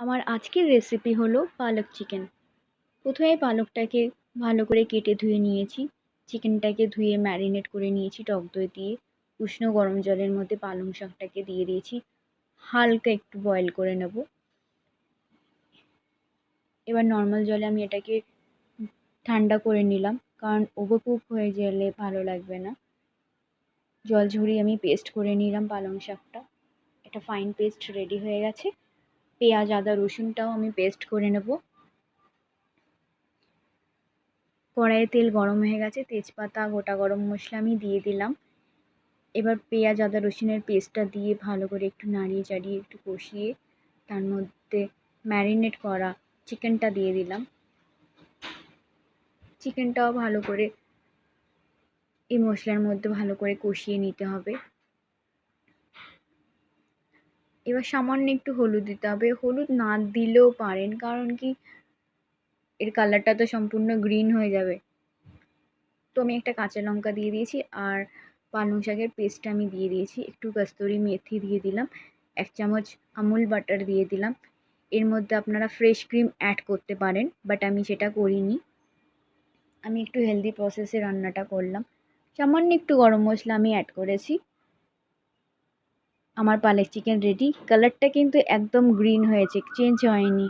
আমার আজকের রেসিপি হলো পালক চিকেন প্রথমে পালকটাকে ভালো করে কেটে ধুয়ে নিয়েছি। চিকেনটাকে ধুয়ে ম্যারিনেট করে নিয়েছি টক দই দিয়ে। উষ্ণ গরম জলের মধ্যে পালং শাকটাকে দিয়ে দিয়েছি। হালকা একটু বয়েল করে নেব। এবার নর্মাল জলে আমি এটাকে ঠান্ডা করে নিলাম, কারণ ওভারকুক হয়ে গেলে ভালো লাগবে না। জল ঝরিয়ে আমি পেস্ট করে নিলাম পালং শাকটা। একটা ফাইন পেস্ট রেডি হয়ে গেছে। পেঁয়াজ, আদা, রসুনটাও আমি পেস্ট করে নেব। কড়াইয়ে তেল গরম হয়ে গেছে, তেজপাতা, গোটা গরম মশলা আমি দিয়ে দিলাম। এবার পেঁয়াজ, আদা, রসুনের পেস্টটা দিয়ে ভালো করে একটু নাড়িয়ে চাড়িয়ে একটু কষিয়ে তার মধ্যে ম্যারিনেট করা চিকেনটা দিয়ে দিলাম। চিকেনটাও ভালো করে এই মশলার মধ্যে ভালো করে কষিয়ে নিতে হবে। এবার সামান্য একটু হলুদ দিতে হবে। হলুদ না দিলেও পারেন, কারণ কি এর কালারটা তো সম্পূর্ণ গ্রিন হয়ে যাবে। তো আমি একটা কাঁচা লঙ্কা দিয়ে দিয়েছি আর পালং শাকের পেস্টটা আমি দিয়ে দিয়েছি। একটু কস্তুরি মেথি দিয়ে দিলাম, এক চামচ আমুল বাটার দিয়ে দিলাম। এর মধ্যে আপনারা ফ্রেশ ক্রিম অ্যাড করতে পারেন বাট আমি সেটা করিনি। আমি একটু হেলদি প্রসেসে রান্নাটা করলাম। সামান্য একটু গরম মশলা আমি অ্যাড করেছি। আমার পালক চিকেন রেডি কালারটা কিন্তু একদম গ্রিন হয়েছে চেঞ্জ হয়নি।